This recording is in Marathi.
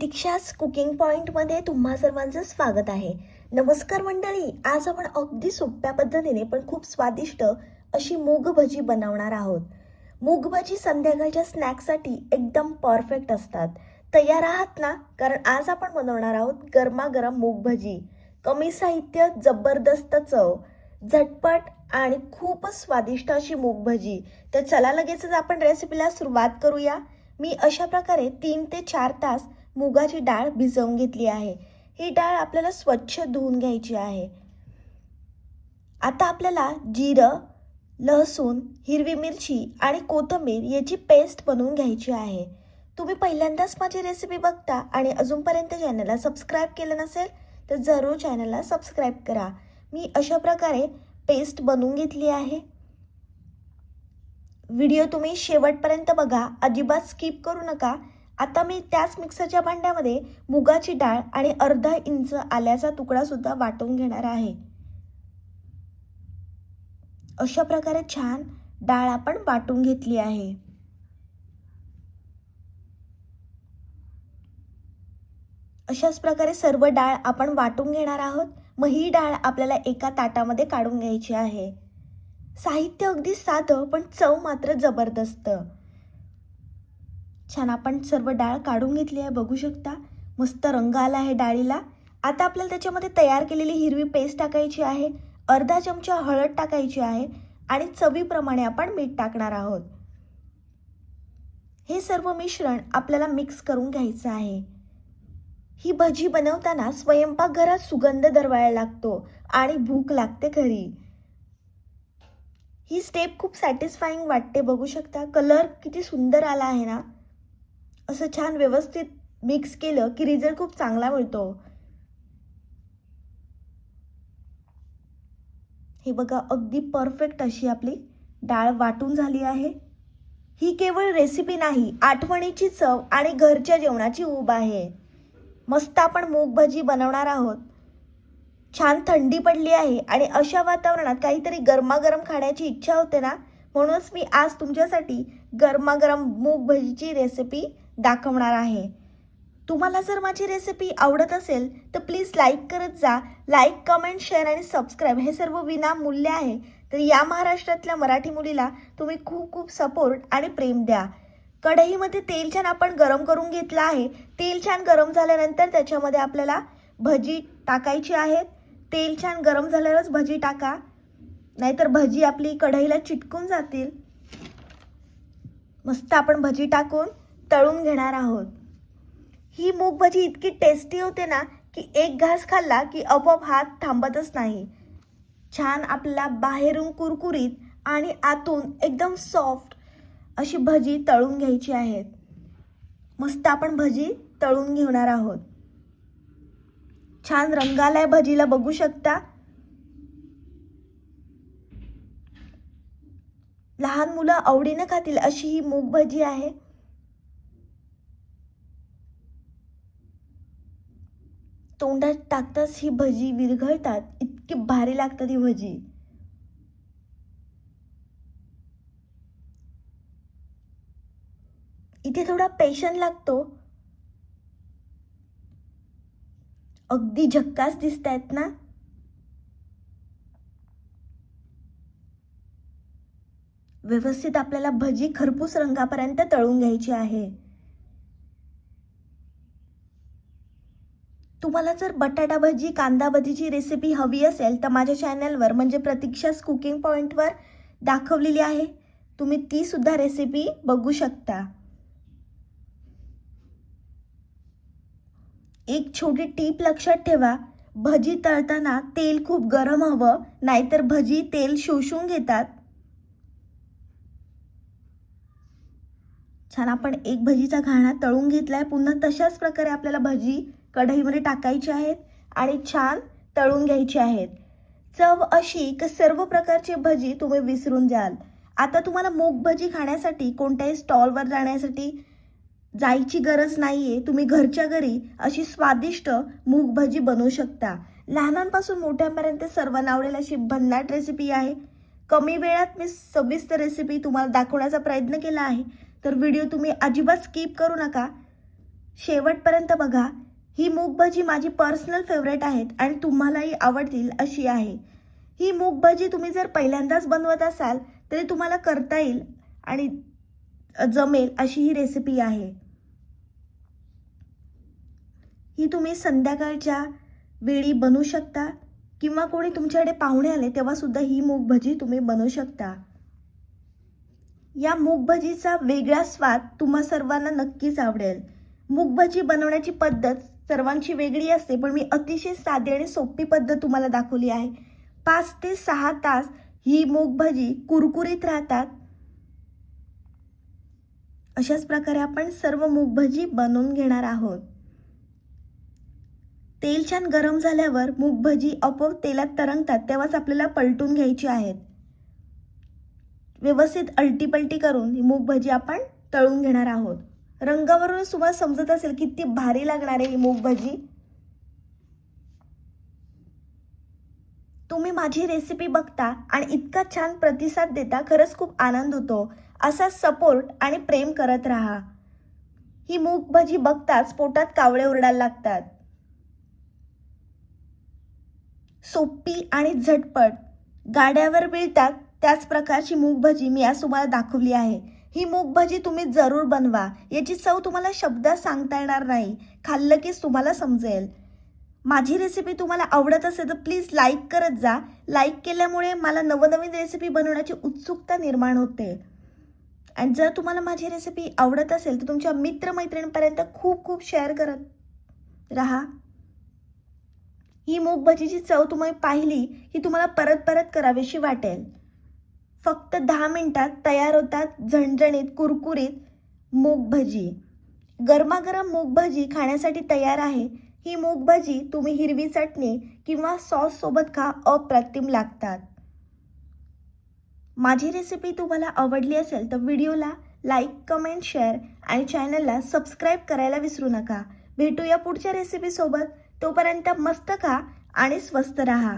दीक्षाच कुकिंग पॉईंटमध्ये तुम्हा सर्वांचं स्वागत आहे. नमस्कार मंडळी आज आपण अगदी सोप्या पद्धतीने पण खूप स्वादिष्ट अशी मूग भजी बनवणार आहोत. मूग भजी संध्याकाळच्या स्नॅक्ससाठी एकदम परफेक्ट असतात. तयार आहात ना? कारण आज आपण बनवणार आहोत गरमागरम मूग भजी. कमी साहित्य जबरदस्त चव झटपट आणि खूपच स्वादिष्ट अशी मूग भजी. तर चला लगेचच आपण रेसिपीला सुरुवात करूया. मी अशा प्रकारे तीन ते चार तास मुगाची डाळ भिजवून घेतली आहे. ही डाळ आपल्याला स्वच्छ धुवून घ्यायची आहे. आता आपल्याला जिरं लसूण हिरवी मिरची आणि कोथिंबीर याची पेस्ट बनवून घ्यायची आहे. तुम्ही पहिल्यांदाच माझी रेसिपी बघता आणि अजूनपर्यंत चॅनलला सबस्क्राईब केलं नसेल तर जरूर चॅनलला सबस्क्राईब करा. मी अशा प्रकारे पेस्ट बनवून घेतली आहे. व्हिडिओ तुम्ही शेवटपर्यंत बघा. अजिबात स्किप करू नका. आता मी त्याच मिक्सरच्या भांड्यामध्ये मुगाची डाळ आणि अर्धा इंच आल्याचा तुकडा सुद्धा वाटून घेणार आहे. अशा प्रकारे छान डाळ आपण वाटून घेतली आहे. अशाच प्रकारे सर्व डाळ आपण वाटून घेणार आहोत. मग ही डाळ आपल्याला एका ताटामध्ये काढून घ्यायची आहे. साहित्य अगदी साधं पण चव मात्र जबरदस्त. छान आपण सर्व डाळ काढून घेतली आहे बघू शकता. मस्त रंग आला आहे डाळीला. आता आपल्याला त्याच्यामध्ये तयार केलेली हिरवी पेस्ट टाकायची आहे अर्धा चमचा हळद टाकायची आहे आणि चवीप्रमाणे आपण मीठ टाकणार आहोत. हे सर्व मिश्रण आपल्याला मिक्स करून घ्यायचं आहे. ही भजी बनवताना स्वयंपाकघरात सुगंध दरवायला लागतो आणि भूक लागते घरी. ही स्टेप खूप सॅटिस्फाईंग वाटते बघू शकता. कलर किती सुंदर आला आहे ना. असं छान व्यवस्थित मिक्स केलं की रिझल्ट खूप चांगला मिळतो. हे बघा अगदी परफेक्ट अशी आपली डाळ वाटून झाली आहे. ही केवळ रेसिपी नाही आठवणीची चव आणि घरच्या जेवणाची ऊब आहे. मस्त आपण मूग भाजी बनवणार आहोत. छान थंडी पडली आहे आणि अशा वातावरणात काहीतरी गरमागरम खाण्याची इच्छा होते ना? म्हणूनच मी आज तुमच्यासाठी गरमागरम मूग भजीची रेसिपी दाखवणार आहे. तुम्हाला जर माझी रेसिपी आवडत असेल तर प्लीज लाईक करत जा. लाईक कमेंट शेअर आणि सबस्क्राईब हे सर्व विनामूल्य आहे. तर या महाराष्ट्रातल्या मराठी मुलीला तुम्ही खूप खूप सपोर्ट आणि प्रेम द्या. कढईमध्ये तेल छान आपण गरम करून घेतलं आहे. तेल छान गरम झाल्यानंतर त्याच्यामध्ये आपल्याला भजी टाकायची आहेत. तेल छान गरम झाल्यावरच भजी टाका. नाहीतर भजी आपली कढईला चिटकून जातील. मस्त आपण भजी टाकून तळून घेणार आहोत. ही मूग भजी इतकी टेस्टी होते ना की एक घास खाल्ला की आपोआप हात थांबतच नाही. छान आपल्याला बाहेरून कुरकुरीत आणि आतून एकदम सॉफ्ट अशी भजी तळून घ्यायची आहेत मस्त आपण भजी तळून घेणार आहोत. छान रंगाला भजीला बघू शकता. लहान मुलं आवडीनं खातील अशी ही मूग भजी आहे. तोंडात टाकताच ही भजी विरघळतात. इतकी भारी लागतात ही भजी. इथे थोडा पेशन लागतो. अगदी झक्कास दिसत आहेत ना? व्यवस्थित आपल्याला भजी खरपूस रंगापर्यंत तळून घ्यायची आहे. तुम्हाला जर बटाटा भजी कांदा भजीची रेसिपी हवी असेल तर माझ्या चॅनलवर म्हणजे प्रतीक्षास कुकिंग पॉईंटवर दाखवलेली आहे. तुम्ही ती सुद्धा रेसिपी बघू शकता. एक छोटी टीप लक्षात ठेवा. भजी तळताना तेल खूप गरम हवं नाहीतर भजी तेल शोषून घेतात. छान आपण एक भजीचा घाणा तळून घेतलाय. पुन्हा तशाच प्रकारे आपल्याला भजी कढईमध्ये टाकायची आहेत आणि छान तळून घ्यायची आहेत. चव अशी की सर्व प्रकारची भजी तुम्ही विसरून जाल. आता तुम्हाला मूग भजी खाण्यासाठी कोणत्याही स्टॉलवर जाण्यासाठी जायची गरज नाही आहे तुम्ही घरच्या घरी अशी स्वादिष्ट मूग भजी बनवू शकता. लहानांपासून मोठ्यांपर्यंत सर्वांना आवडेल अशी भन्नाट रेसिपी आहे. कमी वेळात मी सविस्तर रेसिपी तुम्हाला दाखवण्याचा प्रयत्न केला आहे. तर व्हिडिओ तुम्ही अजिबात स्किप करू नका. शेवटपर्यंत बघा. ही मूग भजी माझी पर्सनल फेवरेट आहेत आणि तुम्हालाही आवडतील अशी आहे. ही मूग भजी तुम्ही जर पहिल्यांदाच बनवत असाल तरी तुम्हाला करता येईल आणि जमेल अशी ही रेसिपी आहे. ही तुम्ही संध्याकाळच्या वेळी बनवू शकता किंवा कोणी तुमच्याकडे पाहुणे आले तेव्हासुद्धा ही मूग भजी तुम्ही बनवू शकता. या मूग भजीचा वेगळा स्वाद तुम्हा सर्वांना नक्कीच आवडेल. मूगभजी बनवण्याची पद्धत सर्वांची वेगळी असते पण मी अतिशय साधी आणि सोपी पद्धत तुम्हाला दाखवली आहे. पाच ते सहा तास ही मूगभजी कुरकुरीत राहतात. अशाच प्रकारे आपण सर्व मूगभजी बनवून घेणार आहोत. तेल छान गरम झाल्यावर मूगभजी आपोआप तेलात तरंगतात तेव्हाच आपल्याला पलटून घ्यायची आहेत. व्यवस्थित अलटीपलटी करून ही मूगभजी आपण तळून घेणार आहोत. रंगावरून तुम्हाला समजत असेल किती भारी लागणार आहे ही मूग भाजी तुम्ही माझी रेसिपी बघता आणि इतका छान प्रतिसाद देता खरंच खूप आनंद होतो. असा सपोर्ट आणि प्रेम करत राहा. ही मूग भाजी बघताच पोटात कावळे ओरडायला लागतात. सोपी आणि झटपट. गाड्यावर मिळतात त्याच प्रकारची मूग भाजी मी आज तुम्हाला दाखवली आहे. ही मूगभजी तुम्ही जरूर बनवा. याची चव तुम्हाला शब्दात सांगता येणार नाही. खाल्लं कीच तुम्हाला समजेल. माझी रेसिपी तुम्हाला आवडत असेल तर प्लीज लाईक करत जा. लाईक केल्यामुळे मला नवनवीन रेसिपी बनवण्याची उत्सुकता निर्माण होते. आणि जर तुम्हाला माझी रेसिपी आवडत असेल तर तुमच्या मित्रमैत्रिणींपर्यंत खूप खूप शेअर करत राहा. ही मूग भजीची चव तुम्ही पाहिली की तुम्हाला परत परत करावीशी वाटेल. फक्त दहा मिनटात तयार होतात झणझणीत कुरकुरीत मूग भजी गरमागरम मूग भजी खाण्यासाठी तयार आहे. ही मूग भजी तुम्ही हिरवी चटणी किंवा सॉससोबत खा अप्रतिम लागतात. माझी रेसिपी तुम्हाला आवडली असेल तर व्हिडिओला लाईक कमेंट शेअर आणि चॅनलला सबस्क्राईब करायला विसरू नका. भेटूया पुढच्या रेसिपीसोबत तोपर्यंत मस्त खा आणि स्वस्त रहा.